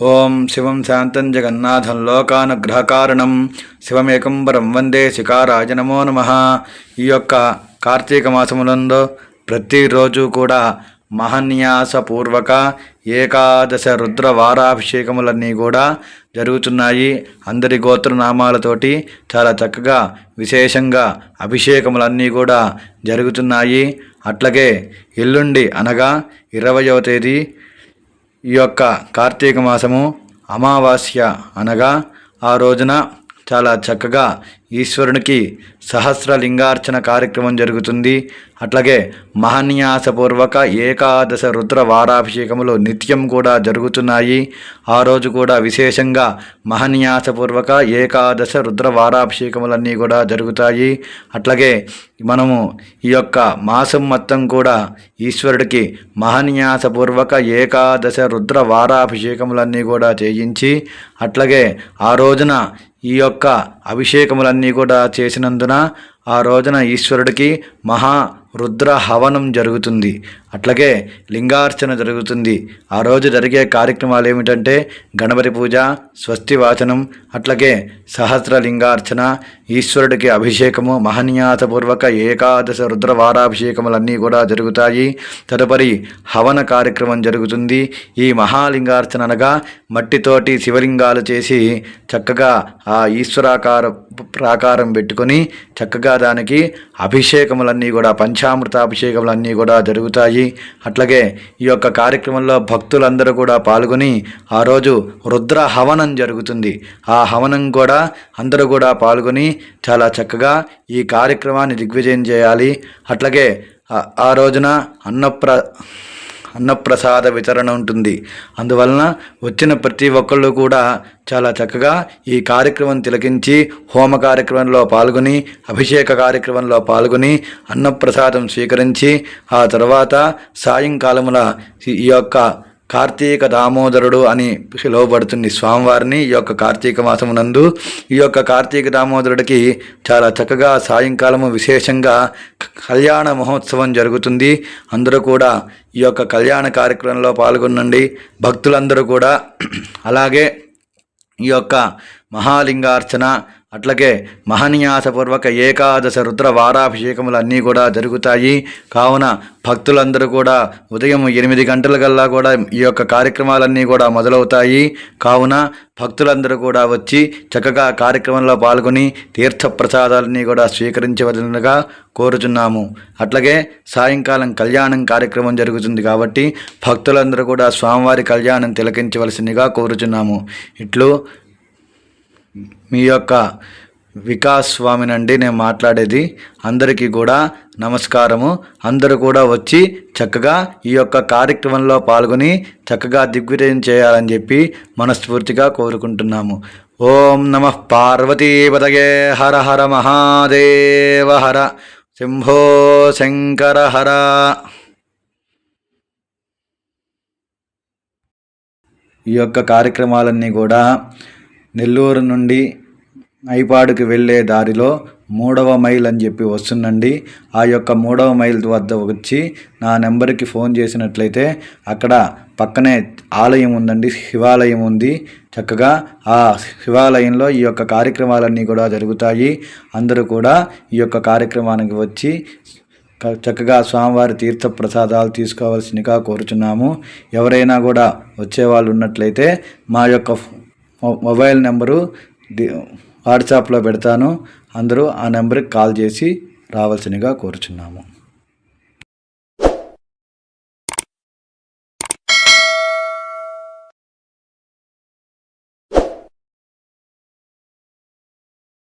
ఓం శివం శాంతం జగన్నాథం లోకానుగ్రహకారణం. శివమేకంబరం వందే శికారాజ నమో నమ. ఈ యొక్క కార్తీక మాసములందు ప్రతిరోజు కూడా మహన్యాసపూర్వక ఏకాదశ రుద్ర వారాభిషేకములన్నీ కూడా జరుగుతున్నాయి. అందరి గోత్రనామాలతోటి చాలా చక్కగా విశేషంగా అభిషేకములన్నీ కూడా జరుగుతున్నాయి. అట్లాగే ఎల్లుండి అనగా ఇరవయవ తేదీ ఈ యొక్క కార్తీక మాసము అమావాస్య అనగా ఆ రోజున చాలా చక్కగా ఈశ్వరునికి సహస్రలింగార్చన కార్యక్రమం జరుగుతుంది. అట్లాగే మహన్యాసపూర్వక ఏకాదశ రుద్ర వారాభిషేకములు నిత్యం కూడా జరుగుతున్నాయి. ఆ రోజు కూడా విశేషంగా మహన్యాసపూర్వక ఏకాదశ రుద్ర వారాభిషేకములన్నీ కూడా జరుగుతాయి. అట్లాగే మనము ఈ యొక్క మాసం మొత్తం కూడా ఈశ్వరుడికి మహన్యాసపూర్వక ఏకాదశ రుద్ర వారాభిషేకములన్నీ కూడా చేయించి అట్లాగే ఆ రోజున ఈ యొక్క అభిషేకములన్నీ కూడా చేసినందున ఆ రోజున ఈశ్వరుడికి మహా రుద్ర హవనం జరుగుతుంది. అట్లాగే లింగార్చన జరుగుతుంది. ఆ రోజు జరిగే కార్యక్రమాలు ఏమిటంటే గణపతి పూజ స్వస్తి వాచనం అట్లాగే సహస్ర లింగార్చన ఈశ్వరుడికి అభిషేకము మహన్యాసపూర్వక ఏకాదశ రుద్ర వారాభిషేకములన్నీ కూడా జరుగుతాయి. తదుపరి హవన కార్యక్రమం జరుగుతుంది. ఈ మహాలింగార్చన అనగా మట్టితోటి శివలింగాలు చేసి చక్కగా ఆ ఈశ్వరాకార ప్రాకారం పెట్టుకొని చక్కగా దానికి అభిషేకములన్నీ కూడా పంచామృతాభిషేకములన్నీ కూడా జరుగుతాయి. అట్లాగే ఈ యొక్క కార్యక్రమంలో భక్తులందరూ కూడా పాల్గొని ఆ రోజు రుద్ర హవనం జరుగుతుంది. ఆ హవనం కూడా అందరూ కూడా పాల్గొని చాలా చక్కగా ఈ కార్యక్రమాన్ని దిగ్విజయం చేయాలి. అట్లాగే ఆ- ఆ రోజున అన్నప్ర అన్నప్రసాద వితరణ ఉంటుంది. అందువలన వచ్చిన ప్రతి ఒక్కళ్ళు కూడా చాలా చక్కగా ఈ కార్యక్రమం తిలకించి హోమ కార్యక్రమంలో పాల్గొని అభిషేక కార్యక్రమంలో పాల్గొని అన్నప్రసాదం స్వీకరించి ఆ తర్వాత సాయంకాలముల ఈ- ఈ యొక్క కార్తీక దామోదరుడు అని పిలువబడుతుంది స్వామివారిని ఈ యొక్క కార్తీక మాసమునందు. ఈ యొక్క కార్తీక దామోదరుడికి చాలా చక్కగా సాయంకాలము విశేషంగా కళ్యాణ మహోత్సవం జరుగుతుంది. అందరూ కూడా ఈ యొక్క కళ్యాణ కార్యక్రమంలో పాల్గొనండి. భక్తులందరూ కూడా. అలాగే ఈ యొక్క మహాలింగార్చన అట్లాగే మహన్యాసపూర్వక ఏకాదశ రుద్ర వారాభిషేకములు అన్నీ కూడా జరుగుతాయి. కావున భక్తులందరూ కూడా ఉదయం ఎనిమిది గంటలకల్లా కూడా ఈ యొక్క కార్యక్రమాలన్నీ కూడా మొదలవుతాయి. కావున భక్తులందరూ కూడా వచ్చి చక్కగా కార్యక్రమంలో పాల్గొని తీర్థప్రసాదాలన్నీ కూడా స్వీకరించవలసినగా కోరుచున్నాము. అట్లాగే సాయంకాలం కళ్యాణం కార్యక్రమం జరుగుతుంది కాబట్టి భక్తులందరూ కూడా స్వామివారి కళ్యాణం తిలకించవలసిందిగా కోరుచున్నాము. ఇట్లు మీ యొక్క వికాస్ స్వామి నుండి నేను మాట్లాడేది అందరికీ కూడా నమస్కారము. అందరూ కూడా వచ్చి చక్కగా ఈ యొక్క కార్యక్రమంలో పాల్గొని చక్కగా దిగ్విజయం చేయాలని చెప్పి మనస్ఫూర్తిగా కోరుకుంటున్నాము. ఓం నమ పార్వతీపదగే హర హర మహాదేవ హర. శంభో శంకర హర. ఈ యొక్క కార్యక్రమాలన్నీ కూడా నెల్లూరు నుండి ఐపాడుకి వెళ్ళే దారిలో మూడవ మైల్ అని చెప్పి వస్తుందండి. ఆ యొక్క మూడవ మైల్ వద్ద వచ్చి నా నెంబర్కి ఫోన్ చేసినట్లయితే అక్కడ పక్కనే ఆలయం ఉందండి శివాలయం ఉంది. చక్కగా ఆ శివాలయంలో ఈ యొక్క కార్యక్రమాలన్నీ కూడా జరుగుతాయి. అందరూ కూడా ఈ యొక్క కార్యక్రమానికి వచ్చి చక్కగా స్వామివారి తీర్థ ప్రసాదాలు తీసుకోవాల్సిందిగా కోరుచున్నాము. ఎవరైనా కూడా వచ్చేవాళ్ళు ఉన్నట్లయితే మా యొక్క మొబైల్ నెంబరు వాట్సాప్లో పెడతాను. అందరూ ఆ నెంబర్కి కాల్ చేసి రావాల్సిందిగా కోరుచున్నాము.